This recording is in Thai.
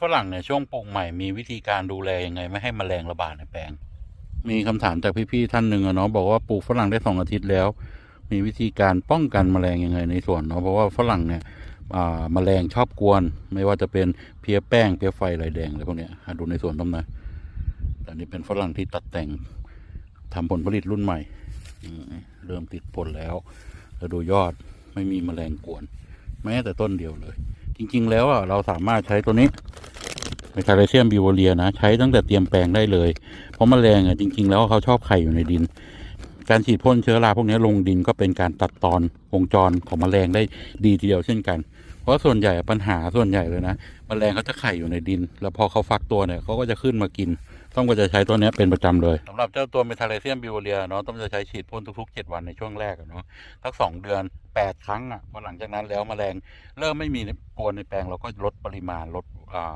ฝรั่งเนี่ยช่วงปลูกใหม่มีวิธีการดูแลยังไง ไม่ให้แมลงระบาดในแปลง มีคำถามจากพี่ๆท่านหนึ่งอะเนาะบอกว่าปลูกฝรั่งได้สองอาทิตย์แล้ว มีวิธีการป้องกันแมลงยังไงในสวนเนาะเพราะว่าฝรั่งเนี่ยอ่าแมลงชอบกวน ไม่ว่าจะเป็นเพี้ยแป้งเพี้ยไฟลายแดงอะไรพวกเนี้ยดูในสวนต้มนะแต่นี่เป็นฝรั่งที่ตัดแต่งทำผลผลิตรุ่นใหม่เริ่มติดผลแล้วแล้วดูยอดไม่มีแมลงกวน แม้แต่ต้นเดียวเลย จริง ๆ แล้วอะเราสามารถใช้ตัวนี้ เมทาเลเซียมบิวเรียนะ ใช้ตั้งแต่เตรียมแปลงได้เลย เพราะแมลงอะจริง ๆ แล้วเขาชอบไข่อยู่ในดิน การฉีดพ่นเชื้อราพวกนี้ลงดินก็เป็นการตัดตอนวงจรของแมลงได้ดีทีเดียวเช่นกัน เพราะส่วนใหญ่ปัญหาส่วนใหญ่เลยนะแมลงเขาจะไข่อยู่ในดิน แล้วพอเขาฟักตัวเนี่ยเขาก็จะขึ้นมากิน ต้องก็จะใช้ตัวนี้เป็นประจำเลยสำหรับเจ้าตัวเมทาเลเซียมบิวเรียเนาะต้องจะใช้ฉีดพ่นทุกๆ 7 วันในช่วงแรกเนาะสักสองเดือน8 ครั้งอะพอหลังจากนั้นแล้วแมลงเริ่มไม่มีกวนในแปลงเราก็ลดปริมาณลดอ่า